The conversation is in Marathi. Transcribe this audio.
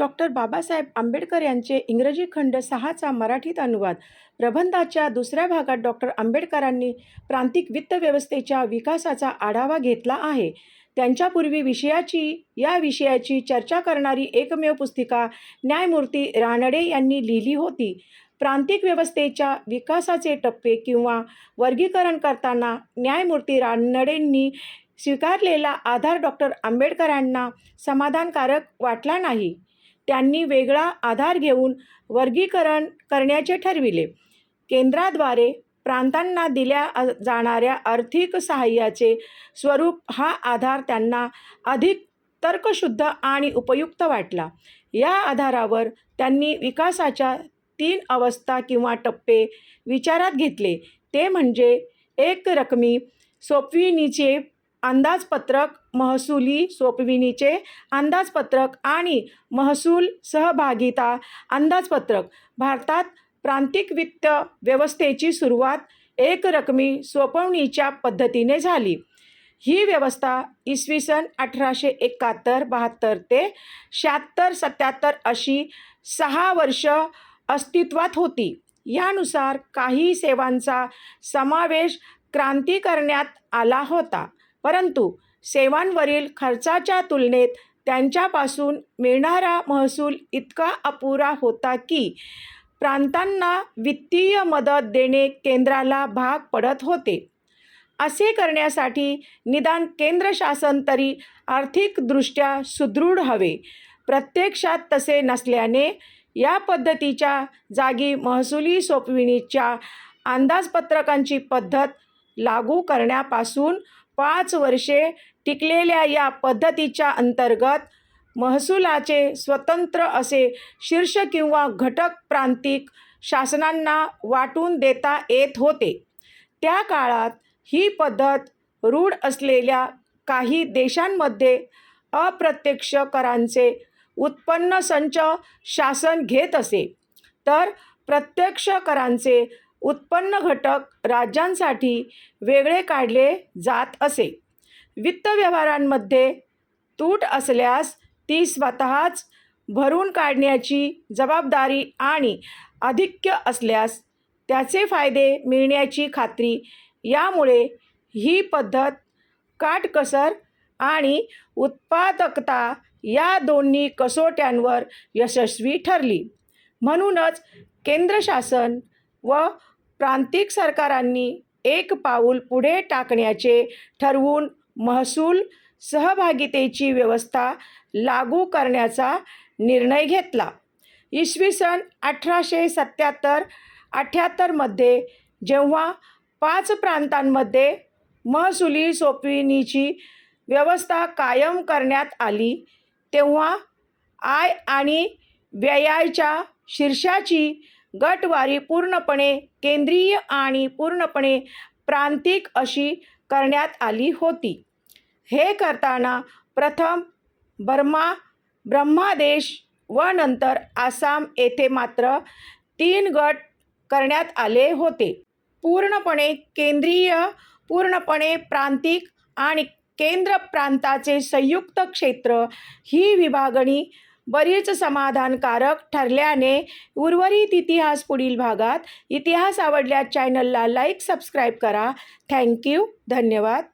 डॉक्टर बाबासाहेब आंबेडकर यांचे इंग्रजी खंड सहाचा मराठीत अनुवाद. प्रबंधाच्या दुसऱ्या भागात डॉक्टर आंबेडकरांनी प्रांतिक वित्त व्यवस्थेच्या विकासाचा आढावा घेतला आहे. त्यांच्यापूर्वी विषयाची या विषयाची चर्चा करणारी एकमेव पुस्तिका न्यायमूर्ती रानडे यांनी लिहिली होती. प्रांतिक व्यवस्थेच्या विकासाचे टप्पे किंवा वर्गीकरण करताना न्यायमूर्ती रानडेंनी स्वीकारलेला आधार डॉक्टर आंबेडकरांना समाधानकारक वाटला नाही. त्यांनी वेगळा आधार घेऊन वर्गीकरण करण्याचे ठरविले. केंद्राद्वारे प्रांतांना दिल्या जाणाऱ्या आर्थिक सहाय्याचे स्वरूप हा आधार त्यांना अधिक तर्कशुद्ध आणि उपयुक्त वाटला. या आधारावर त्यांनी विकासाच्या तीन अवस्था किंवा टप्पे विचारात घेतले. ते म्हणजे एक रकमी सोपविणीचे अंदाजपत्रक महसुली सोपविणीचे अंदाजपत्रक आणि महसूल सहभागिता अंदाजपत्रक. भारतात प्रांतिक वित्त व्यवस्थेची सुरुवात एकरकमी सोपवणीच्या पद्धतीने झाली. ही व्यवस्था इसवी सन अठराशे एकाहत्तर बहात्तर ते शहात्तर सत्याहत्तर अशी सहा वर्ष अस्तित्वात होती. यानुसार काही सेवांचा समावेश क्रांती करण्यात आला होता. परंतु सेवांवरील खर्चाच्या तुलनेत त्यांच्यापासून मिळणारा महसूल इतका अपुरा होता की प्रांतांना वित्तीय मदत देणे केंद्राला भाग पडत होते. असे करण्यासाठी निदान केंद्र शासन तरी आर्थिकदृष्ट्या सुदृढ हवे. प्रत्यक्षात तसे नसल्याने या पद्धतीच्या जागी महसुली सोपविणीच्या अंदाजपत्रकांची पद्धत लागू करण्यापासून पाच वर्षे टिकलेल्या या पद्धतीच्या अंतर्गत महसुलाचे स्वतंत्र असे शीर्ष किंवा घटक प्रांतिक शासनांना वाटून देता येत होते. त्या काळात ही पद्धत रूढ असलेल्या काही देशांमध्ये अप्रत्यक्ष करांचे उत्पन्न संच शासन घेत असे. तर प्रत्यक्ष करांचे उत्पन्न घटक राज्यांसाठी वेगळे काढले जात असे. वित्त व्यवहारांमध्ये तूट असल्यास ती स्वतःच भरून काढण्याची जबाबदारी आणि अधिक्य असल्यास त्याचे फायदे मिळण्याची खात्री यामुळे ही पद्धत काटकसर आणि उत्पादकता या दोन्ही कसोट्यांवर यशस्वी ठरली. म्हणूनच केंद्र शासन व प्रांतिक सरकारांनी एक पाऊल पुढे टाकण्याचे ठरवून महसूल सहभागितेची व्यवस्था लागू करण्याचा निर्णय घेतला. इसवी सन अठराशे सत्याहत्तर अठ्ठ्याहत्तरमध्ये जेव्हा पाच प्रांतांमध्ये महसुली सोपविणीची व्यवस्था कायम करण्यात आली तेव्हा आय आणि व्ययाच्या शीर्षाची गटवारी पूर्णपणे केंद्रीय आणि पूर्णपणे प्रांतिक अशी करण्यात आली होती. हे करताना प्रथम बर्मा ब्रह्मादेश व नंतर आसाम येथे मात्र तीन गट करण्यात आले होते. पूर्णपणे केंद्रीय पूर्णपणे प्रांतिक आणि केंद्र प्रांताचे संयुक्त क्षेत्र ही विभागणी बरीच समाधानकारक ठरल्याने उर्वरित इतिहास पुढील भागात इतिहास आवडल्यास चॅनलला लाईक सबस्क्राईब करा. थँक्यू धन्यवाद.